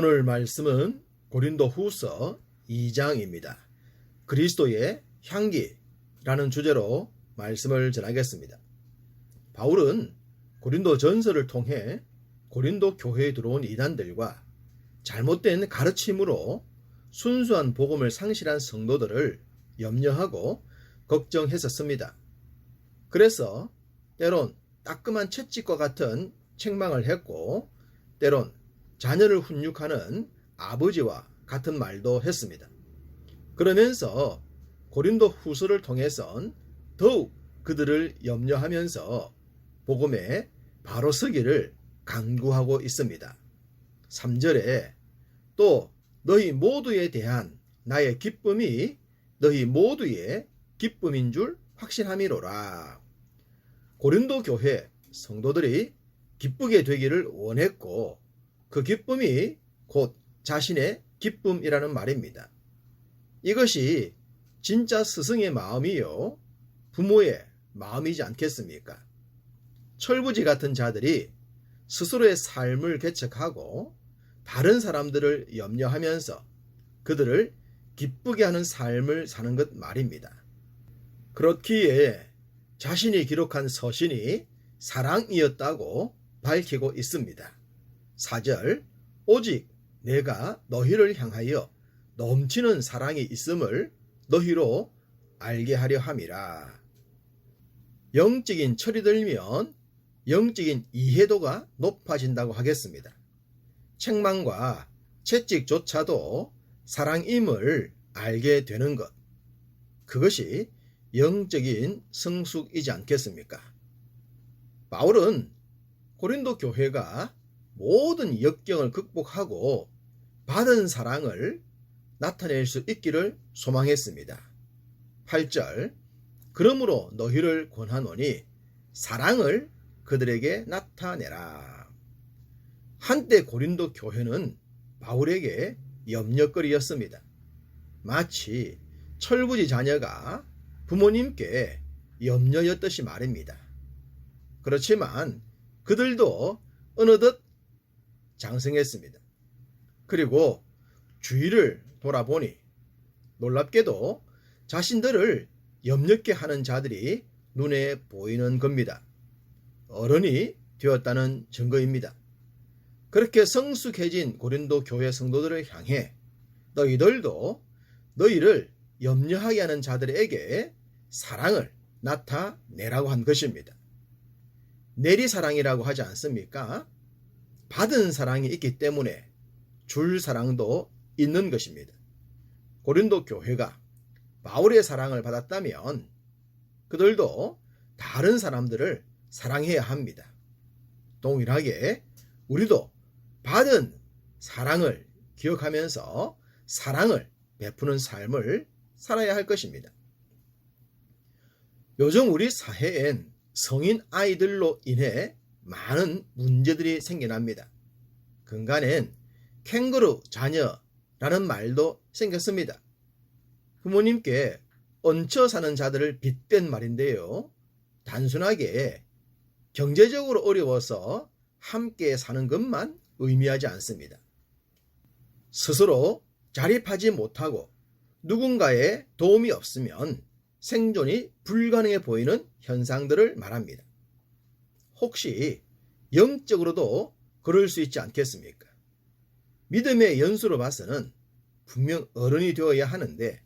오늘 말씀은 고린도 후서 2장입니다. 그리스도의 향기라는 주제로 말씀을 전하겠습니다. 바울은 고린도 전서를 통해 고린도 교회에 들어온 이단들과 잘못된 가르침으로 순수한 복음을 상실한 성도들을 염려하고 걱정했었습니다. 그래서 때론 따끔한 채찍과 같은 책망을 했고 때론 자녀를 훈육하는 아버지와 같은 말도 했습니다. 그러면서 고린도 후서를 통해선 더욱 그들을 염려하면서 복음에 바로 서기를 강구하고 있습니다. 3절에 또 너희 모두에 대한 나의 기쁨이 너희 모두의 기쁨인 줄 확신함이로라. 고린도 교회 성도들이 기쁘게 되기를 원했고 그 기쁨이 곧 자신의 기쁨이라는 말입니다. 이것이 진짜 스승의 마음이요 부모의 마음이지 않겠습니까? 철부지 같은 자들이 스스로의 삶을 개척하고 다른 사람들을 염려하면서 그들을 기쁘게 하는 삶을 사는 것 말입니다. 그렇기에 자신이 기록한 서신이 사랑이었다고 밝히고 있습니다. 4절 오직 내가 너희를 향하여 넘치는 사랑이 있음을 너희로 알게 하려 함이라. 영적인 철이 들면 영적인 이해도가 높아진다고 하겠습니다. 책망과 채찍조차도 사랑임을 알게 되는 것. 그것이 영적인 성숙이지 않겠습니까? 바울은 고린도 교회가 모든 역경을 극복하고 받은 사랑을 나타낼 수 있기를 소망했습니다. 8절 그러므로 너희를 권하노니 사랑을 그들에게 나타내라. 한때 고린도 교회는 바울에게 염려거리였습니다. 마치 철부지 자녀가 부모님께 염려였듯이 말입니다. 그렇지만 그들도 어느덧 장성했습니다. 그리고 주위를 돌아보니 놀랍게도 자신들을 염렵게 하는 자들이 눈에 보이는 겁니다. 어른이 되었다는 증거입니다. 그렇게 성숙해진 고린도 교회 성도들을 향해 너희들도 너희를 염려하게 하는 자들에게 사랑을 나타내라고 한 것입니다. 내리사랑이라고 하지 않습니까? 받은 사랑이 있기 때문에 줄 사랑도 있는 것입니다. 고린도 교회가 바울의 사랑을 받았다면 그들도 다른 사람들을 사랑해야 합니다. 동일하게 우리도 받은 사랑을 기억하면서 사랑을 베푸는 삶을 살아야 할 것입니다. 요즘 우리 사회엔 성인 아이들로 인해 많은 문제들이 생겨납니다. 근간엔 캥거루 자녀라는 말도 생겼습니다. 부모님께 얹혀 사는 자들을 빗댄 말인데요. 단순하게 경제적으로 어려워서 함께 사는 것만 의미하지 않습니다. 스스로 자립하지 못하고 누군가의 도움이 없으면 생존이 불가능해 보이는 현상들을 말합니다. 혹시 영적으로도 그럴 수 있지 않겠습니까? 믿음의 연수로 봐서는 분명 어른이 되어야 하는데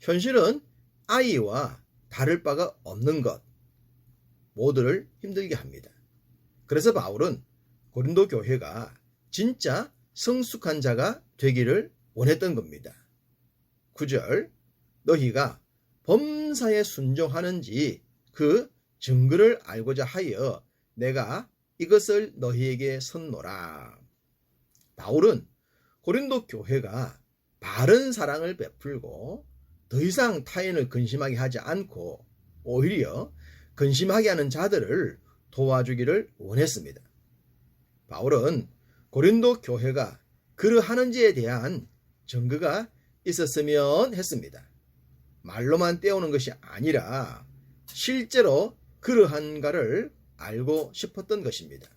현실은 아이와 다를 바가 없는 것 모두를 힘들게 합니다. 그래서 바울은 고린도 교회가 진짜 성숙한 자가 되기를 원했던 겁니다. 9절 너희가 범사에 순종하는지 그 증거를 알고자 하여 내가 이것을 너희에게 선노라. 바울은 고린도 교회가 바른 사랑을 베풀고 더 이상 타인을 근심하게 하지 않고 오히려 근심하게 하는 자들을 도와주기를 원했습니다. 바울은 고린도 교회가 그러하는지에 대한 증거가 있었으면 했습니다. 말로만 떼우는 것이 아니라 실제로 그러한가를 알고 싶었던 것입니다.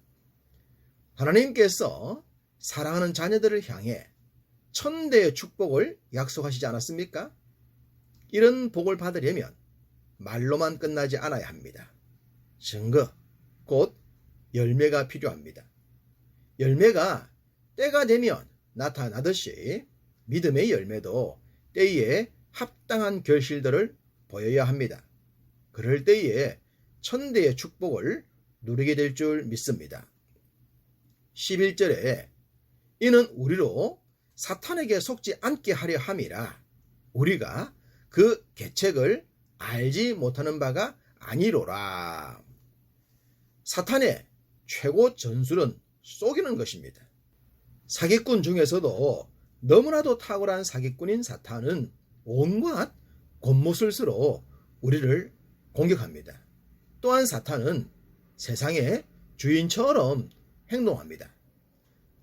하나님께서 사랑하는 자녀들을 향해 천대의 축복을 약속하시지 않았습니까? 이런 복을 받으려면 말로만 끝나지 않아야 합니다. 증거, 곧 열매가 필요합니다. 열매가 때가 되면 나타나듯이 믿음의 열매도 때에 합당한 결실들을 보여야 합니다. 그럴 때에 천대의 축복을 누리게 될 줄 믿습니다. 11절에 이는 우리로 사탄에게 속지 않게 하려 함이라 우리가 그 계책을 알지 못하는 바가 아니로라. 사탄의 최고 전술은 속이는 것입니다. 사기꾼 중에서도 너무나도 탁월한 사기꾼인 사탄은 온갖 곤모술수로 우리를 공격합니다. 또한 사탄은 세상의 주인처럼 행동합니다.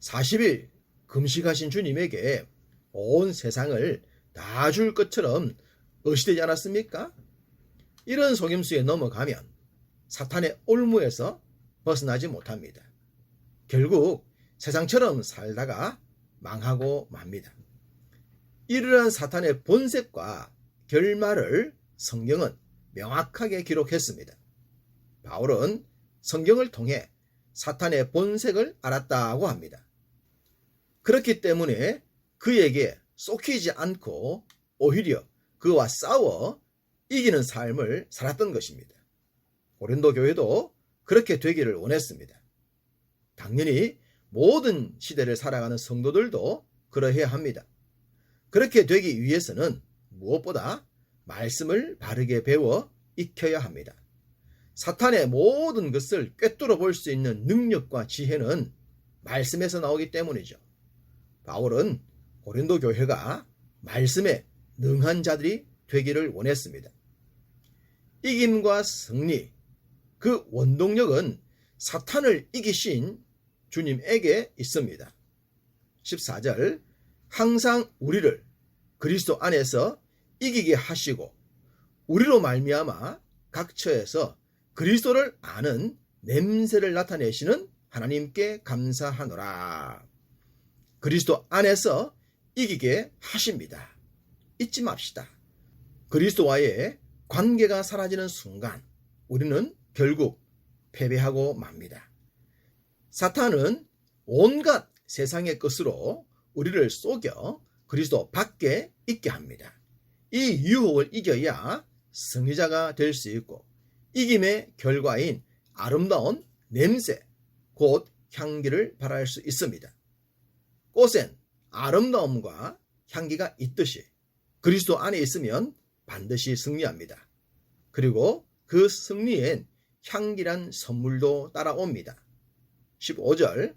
40일 금식하신 주님에게 온 세상을 다 줄 것처럼 의시되지 않았습니까? 이런 속임수에 넘어가면 사탄의 올무에서 벗어나지 못합니다. 결국 세상처럼 살다가 망하고 맙니다. 이러한 사탄의 본색과 결말을 성경은 명확하게 기록했습니다. 바울은 성경을 통해 사탄의 본색을 알았다고 합니다. 그렇기 때문에 그에게 쏙히지 않고 오히려 그와 싸워 이기는 삶을 살았던 것입니다. 고린도 교회도 그렇게 되기를 원했습니다. 당연히 모든 시대를 살아가는 성도들도 그러해야 합니다. 그렇게 되기 위해서는 무엇보다 말씀을 바르게 배워 익혀야 합니다. 사탄의 모든 것을 꿰뚫어 볼 수 있는 능력과 지혜는 말씀에서 나오기 때문이죠. 바울은 고린도 교회가 말씀에 능한 자들이 되기를 원했습니다. 이김과 승리, 그 원동력은 사탄을 이기신 주님에게 있습니다. 14절, 항상 우리를 그리스도 안에서 이기게 하시고 우리로 말미암아 각 처에서 그리스도를 아는 냄새를 나타내시는 하나님께 감사하노라. 그리스도 안에서 이기게 하십니다. 잊지 맙시다. 그리스도와의 관계가 사라지는 순간 우리는 결국 패배하고 맙니다. 사탄은 온갖 세상의 것으로 우리를 속여 그리스도 밖에 있게 합니다. 이 유혹을 이겨야 승리자가 될 수 있고 이김의 결과인 아름다운 냄새, 곧 향기를 발할 수 있습니다. 꽃엔 아름다움과 향기가 있듯이 그리스도 안에 있으면 반드시 승리합니다. 그리고 그 승리엔 향기란 선물도 따라옵니다. 15절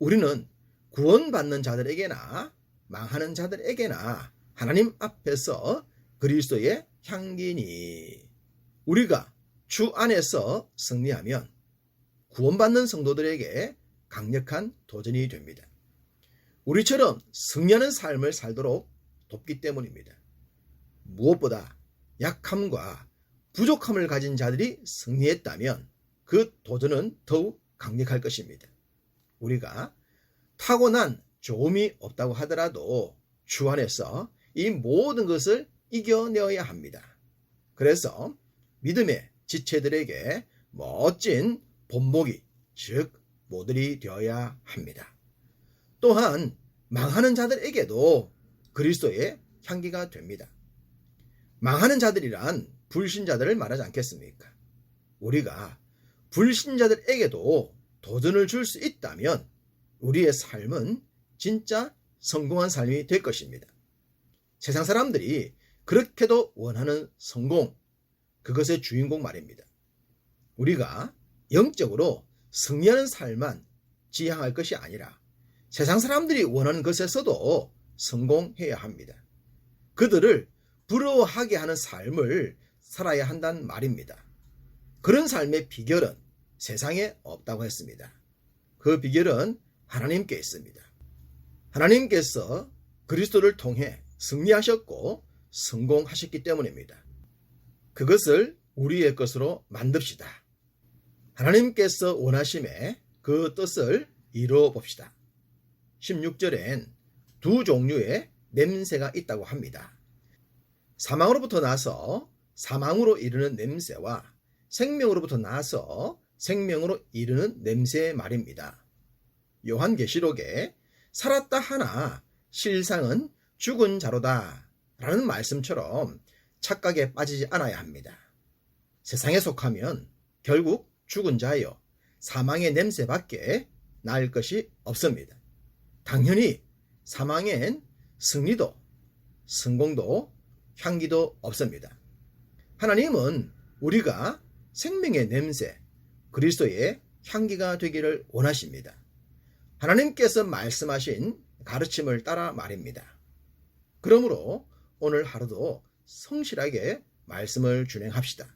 우리는 구원받는 자들에게나 망하는 자들에게나 하나님 앞에서 그리스도의 향기니 우리가 주 안에서 승리하면 구원받는 성도들에게 강력한 도전이 됩니다. 우리처럼 승리하는 삶을 살도록 돕기 때문입니다. 무엇보다 약함과 부족함을 가진 자들이 승리했다면 그 도전은 더욱 강력할 것입니다. 우리가 타고난 조음이 없다고 하더라도 주 안에서 이 모든 것을 이겨내어야 합니다. 그래서 믿음의 지체들에게 멋진 본보기, 즉 모델이 되어야 합니다. 또한 망하는 자들에게도 그리스도의 향기가 됩니다. 망하는 자들이란 불신자들을 말하지 않겠습니까? 우리가 불신자들에게도 도전을 줄 수 있다면 우리의 삶은 진짜 성공한 삶이 될 것입니다. 세상 사람들이 그렇게도 원하는 성공, 그것의 주인공 말입니다. 우리가 영적으로 승리하는 삶만 지향할 것이 아니라 세상 사람들이 원하는 것에서도 성공해야 합니다. 그들을 부러워하게 하는 삶을 살아야 한다는 말입니다. 그런 삶의 비결은 세상에 없다고 했습니다. 그 비결은 하나님께 있습니다. 하나님께서 그리스도를 통해 승리하셨고 성공하셨기 때문입니다. 그것을 우리의 것으로 만듭시다. 하나님께서 원하심에 그 뜻을 이루어 봅시다. 16절엔 두 종류의 냄새가 있다고 합니다. 사망으로부터 나서 사망으로 이르는 냄새와 생명으로부터 나서 생명으로 이르는 냄새의 말입니다. 요한계시록에 살았다 하나 실상은 죽은 자로다 라는 말씀처럼 착각에 빠지지 않아야 합니다. 세상에 속하면 결국 죽은 자여 사망의 냄새밖에 날 것이 없습니다. 당연히 사망엔 승리도, 성공도, 향기도 없습니다. 하나님은 우리가 생명의 냄새, 그리스도의 향기가 되기를 원하십니다. 하나님께서 말씀하신 가르침을 따라 말입니다. 그러므로 오늘 하루도 성실하게 말씀을 준행합시다.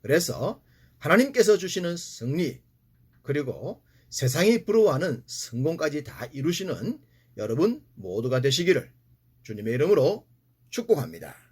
그래서 하나님께서 주시는 승리, 그리고 세상이 부러워하는 성공까지 다 이루시는 여러분 모두가 되시기를 주님의 이름으로 축복합니다.